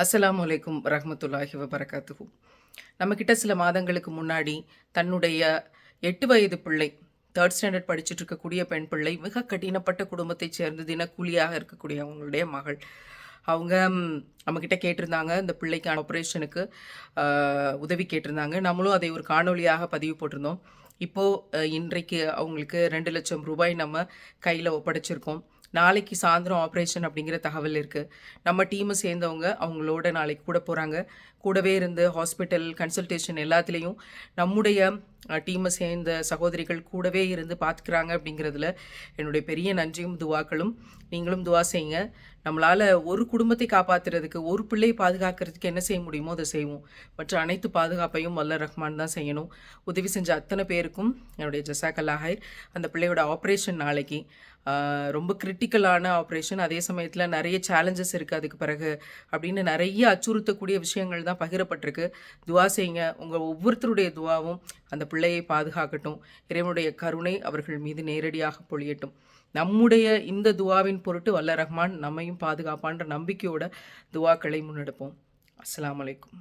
அஸ்லாம் அலைக்கும் ரஹமத்துல்லாஹி வபரகாத்துஹு. நம்மக்கிட்ட சில மாதங்களுக்கு முன்னாடி தன்னுடைய எட்டு வயது பிள்ளை தேர்ட் ஸ்டாண்டர்ட் படிச்சுட்டு இருக்கக்கூடிய பெண் பிள்ளை மிக கடினப்பட்ட குடும்பத்தைச் சேர்ந்து தினக்கூலியாக இருக்கக்கூடிய அவங்களுடைய மகள். அவங்க நம்மக்கிட்ட கேட்டிருந்தாங்க இந்த பிள்ளைக்கு ஆப்ரேஷனுக்கு உதவி கேட்டிருந்தாங்க. நம்மளும் அதை ஒரு காணொலியாக பதிவு போட்டிருந்தோம். இப்போது இன்றைக்கு அவங்களுக்கு ரெண்டு லட்சம் ரூபாய் நம்ம கையில் ஒப்படைச்சிருக்கோம். நாளைக்கு சாயந்தரம் ஆப்ரேஷன் அப்படிங்கிற தகவல் இருக்குது நம்ம டீமை சேர்ந்தவங்க அவங்களோட நாளைக்கு கூட போகிறாங்க கூடவே இருந்து ஹாஸ்பிட்டல் கன்சல்டேஷன் எல்லாத்துலேயும் நம்முடைய டீமை சேர்ந்த சகோதரிகள் கூடவே இருந்து பார்த்துக்கிறாங்க அப்படிங்கிறதுல என்னுடைய பெரிய நன்றியும் துவாக்களும். நீங்களும் துவா செய்யுங்க. நம்மளால் ஒரு குடும்பத்தை காப்பாற்றுறதுக்கு ஒரு பிள்ளையை பாதுகாக்கிறதுக்கு என்ன செய்ய முடியுமோ அதை செய்வோம். மற்ற அனைத்து பாதுகாப்பையும் வல்ல ரஹ்மான் தான் செய்யணும். உதவி செஞ்ச அத்தனை பேருக்கும் என்னுடைய ஜசாக் அந்த பிள்ளையோட ஆப்ரேஷன் நாளைக்கு ரொம்ப கிரிட்டிக்கலான ஆப்ரேஷன். அதே சமயத்தில் நிறைய சேலஞ்சஸ் இருக்குது அதுக்கு பிறகு அப்படின்னு நிறைய அச்சுறுத்தக்கூடிய விஷயங்கள் தான் பகிரப்பட்டிருக்கு. துவா செய்யுங்க. உங்கள் ஒவ்வொருத்தருடைய துவாவும் அந்த பிள்ளையை பாதுகாக்கட்டும். இறைவனுடைய கருணை அவர்கள் மீது நேரடியாக பொழியட்டும். நம்முடைய இந்த துவாவின் பொருட்டு வல்ல ரஹ்மான் நம்மையும் பாதுகாப்பான்ற நம்பிக்கையோட துவாக்களை முன்னெடுப்போம். அஸ்லாம் அலைக்கும்.